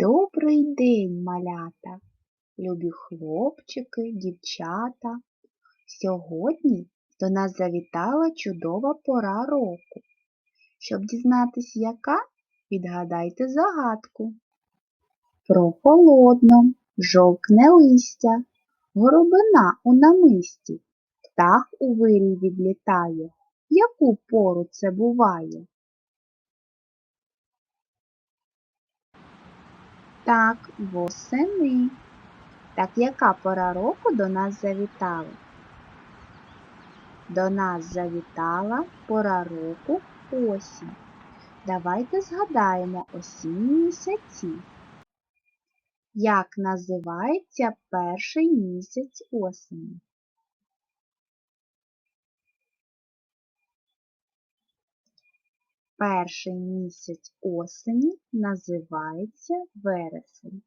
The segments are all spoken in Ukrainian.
Добрий день, малята, любі хлопчики, дівчата. Сьогодні до нас завітала чудова пора року. Щоб дізнатись, яка, відгадайте загадку. Прохолодно, жовкне листя, горобина у намисті, птах у вирій відлітає. Яку пору це буває? Так, восени. Так яка пора року до нас завітала? До нас завітала пора року осінь. Давайте згадаємо осінні місяці. Як називається перший місяць осені? Перший місяць осені називається вересень.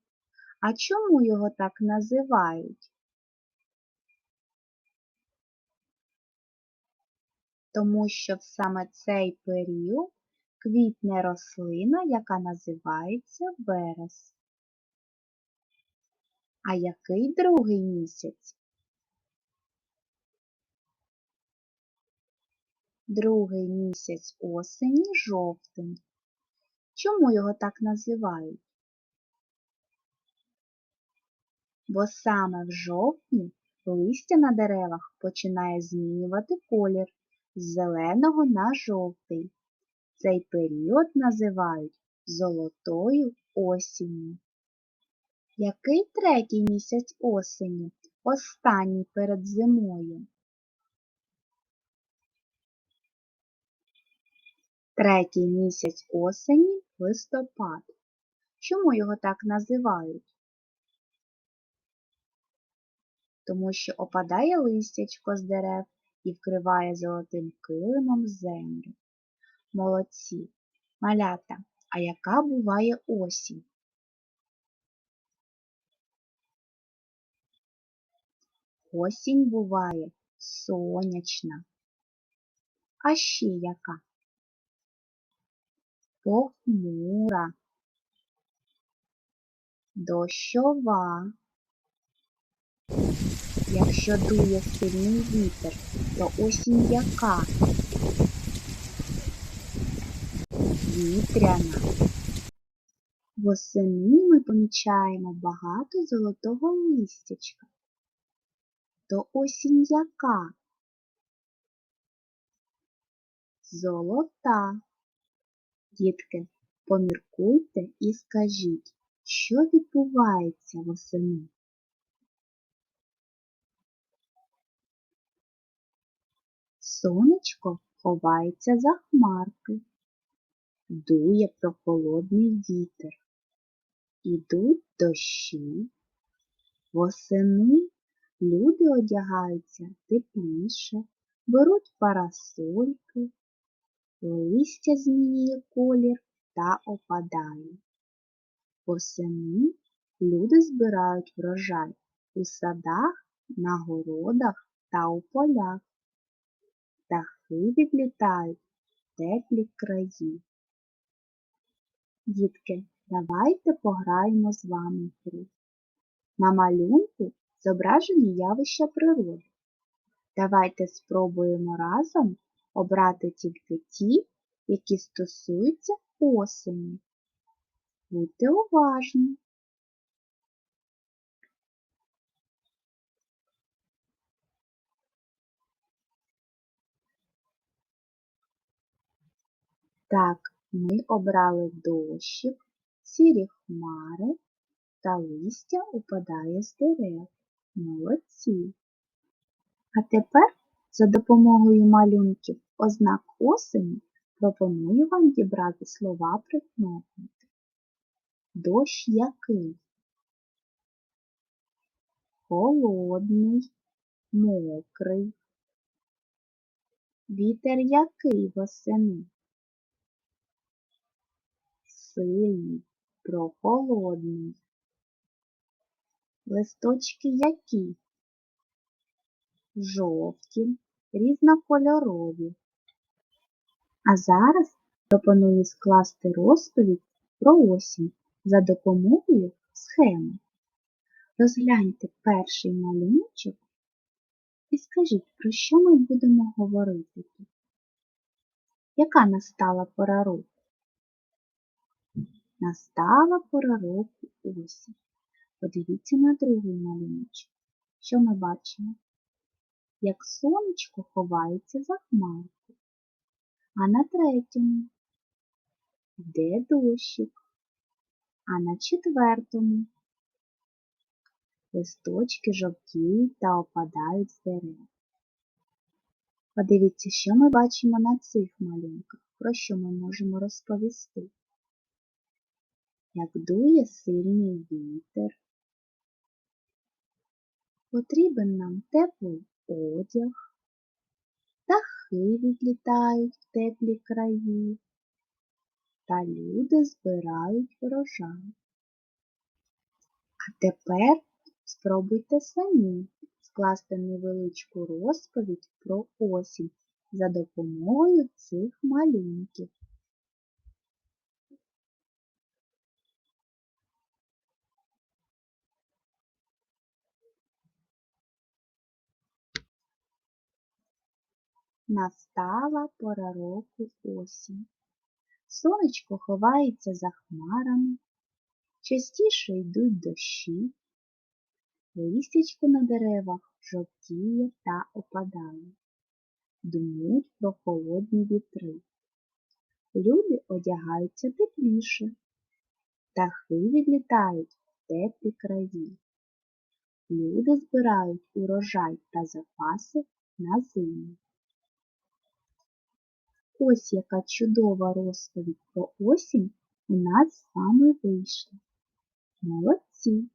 А чому його так називають? Тому що в саме цей період квітне рослина, яка називається верес. А який другий місяць? Другий місяць осені жовтень. Чому його так називають? Бо саме в жовтні листя на деревах починає змінювати колір з зеленого на жовтий. Цей період називають золотою осінню. Який третій місяць осені? Останній перед зимою? Третій місяць осені листопад. Чому його так називають? Тому що опадає листячко з дерев і вкриває золотим килимом землю. Молодці. Малята, а яка буває осінь? Осінь буває сонячна. А ще яка? Похмура, дощова. Якщо дує сильний вітер, то осінь яка? Вітряна. Восени ми помічаємо багато золотого листячка. То осінь яка? Золота. Дітки, поміркуйте і скажіть, що відбувається восени? Сонечко ховається за хмарки, дує прохолодний вітер, ідуть дощі. Восени люди одягаються тепліше, беруть парасольки, листя змінює колір та опадає. Восени люди збирають врожай у садах, на городах та у полях. Птахи відлітають в теплі краї. Дітки, давайте пограємо з вами в гру. На малюнку зображені явища природи. Давайте спробуємо разом обрати тільки ті, які стосуються осені. Будьте уважні. Так, ми обрали дощик, сірі хмари та листя упадає з дерев. Молодці. А тепер за допомогою малюнків ознак осені пропоную вам дібрати слова прикметники. Дощ який? Холодний, мокрий. Вітер який восени? Сильний, прохолодний. Листочки які? Жовті, різнокольорові. А зараз пропоную скласти розповідь про осінь за допомогою схеми. Розгляньте перший малюночок і скажіть, про що ми будемо говорити тут? Яка настала пора року? Настала пора року осінь. Подивіться на другий малюночок. Що ми бачимо? Як сонечко ховається за хмарку. А на третьому йде дощик. А на четвертому листочки жовтіють та опадають з дерев. Подивіться, що ми бачимо на цих малюнках, про що ми можемо розповісти. Як дує сильний вітер, потрібен нам теплий одяг, птахи відлітають в теплі краї, та люди збирають врожай. А тепер спробуйте самі скласти невеличку розповідь про осінь за допомогою цих малюнків. Настала пора року осінь. Сонечко ховається за хмарами, частіше йдуть дощі, листячко на деревах жовтіє та опадає, дмуть прохолодні вітри. Люди одягаються тепліше, птахи відлітають в теплі краї. Люди збирають урожай та запаси на зиму. Ось яка чудова розповідь про осінь у нас з вами вийшла. Молодці!